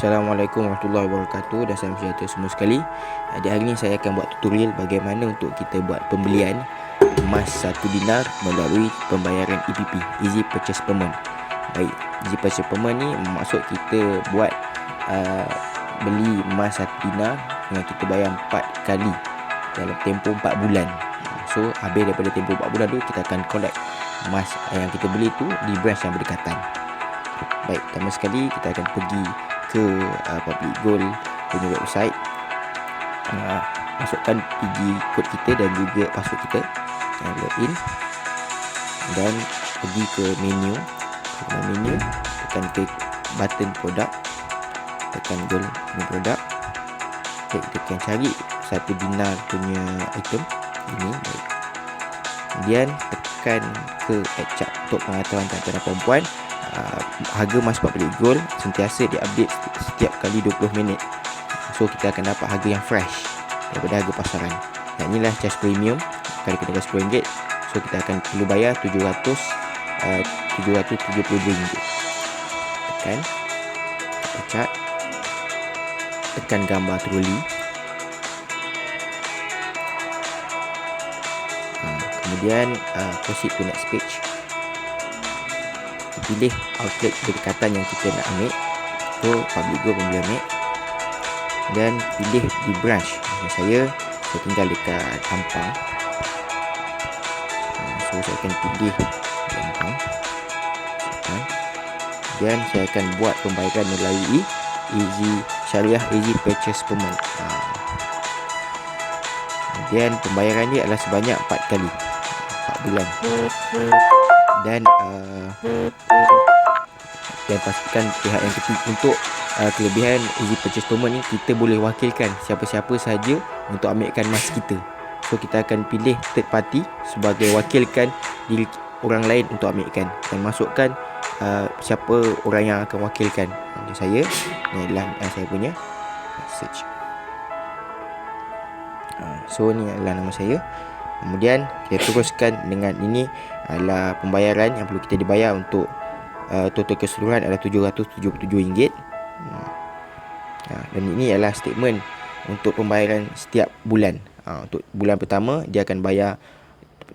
Assalamualaikum warahmatullahi wabarakatuh dan salam sejahtera semua sekali. Di hari ini saya akan buat tutorial bagaimana untuk kita buat pembelian emas 1 dinar melalui pembayaran EPP, Easy Purchase Payment. Baik, Easy Purchase Payment ni maksud kita buat uh, beli emas 1 dinar dengan kita bayar 4 kali dalam tempoh 4 bulan. So, habis daripada tempoh 4 bulan tu kita akan collect emas yang kita beli tu di branch yang berdekatan. Baik, pertama sekali kita akan pergi ke uh, Public Gold punya website. Uh, masukkan PG kod kita dan juga password kita. Uh, login. Dan pergi ke menu. Ke menu tekan klik button produk tekan gold punya produk okay, kita akan cari satu dinar punya item ini. Kemudian tekan ke add chart untuk pengetahuan tuan-tuan dan puan uh, harga emas 40 gold sentiasa diupdate setiap kali 20 minit. So kita akan dapat harga yang fresh daripada harga pasaran. Dan inilah charge premium kali kena RM10. So kita akan perlu bayar 700 uh, 770 ringgit. Tekan pecat tekan gambar troli uh, kemudian uh, proceed to next page pilih outlet berdekatan yang kita nak ambil. So public go pun boleh ambil. Dan pilih di branch. Macam saya saya tinggal dekat Ampang uh, so saya akan pilih di Ampang dan saya akan buat pembayaran melalui Easy Syariah Easy Purchase Payment kemudian pembayaran ni adalah sebanyak 4 kali. 4 bulan dan uh, dan pastikan pihak yang ketiga untuk uh, kelebihan easy purchase payment ni kita boleh wakilkan siapa-siapa saja untuk ambilkan emas kita. So kita akan pilih third party sebagai wakilkan diri orang lain untuk ambilkan dan masukkan uh, siapa orang yang akan wakilkan. Macam saya. Ni adalah uh, saya punya search uh, so ni adalah nama saya Kemudian kita teruskan dengan ini adalah pembayaran yang perlu kita dibayar untuk uh, total keseluruhan adalah RM777. Hmm. Ha, dan ini adalah statement untuk pembayaran setiap bulan. Ha, untuk bulan pertama dia akan bayar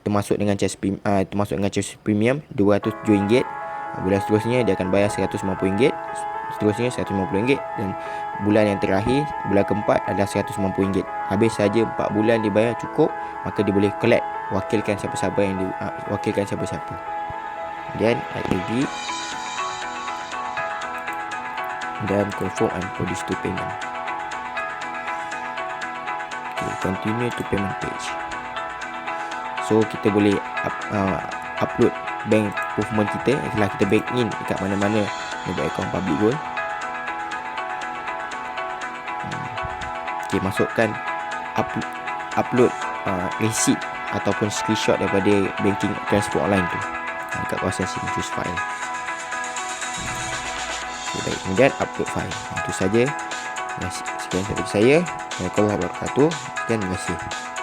termasuk dengan charge premium, uh, termasuk dengan charge premium RM207. Ha, bulan seterusnya dia akan bayar RM150 seterusnya RM150 dan bulan yang terakhir bulan keempat adalah RM150 habis saja 4 bulan dibayar cukup maka dia boleh collect wakilkan siapa-siapa yang di, uh, wakilkan siapa-siapa. Dan agree dan confirm and produce to payment. Okay, continue to payment page. So kita boleh up, uh, upload bank movement kita. Setelah kita back in dekat mana-mana. Mobile account public gold. Hmm. ok masukkan upload, upload uh, receipt ataupun screenshot daripada banking transfer online tu. Dekat kawasan sini choose file okay, baik. Kemudian upload file. Itu saja. Sekian dari saya. Assalamualaikum warahmatullahi wabarakatuh. Dan terima kasih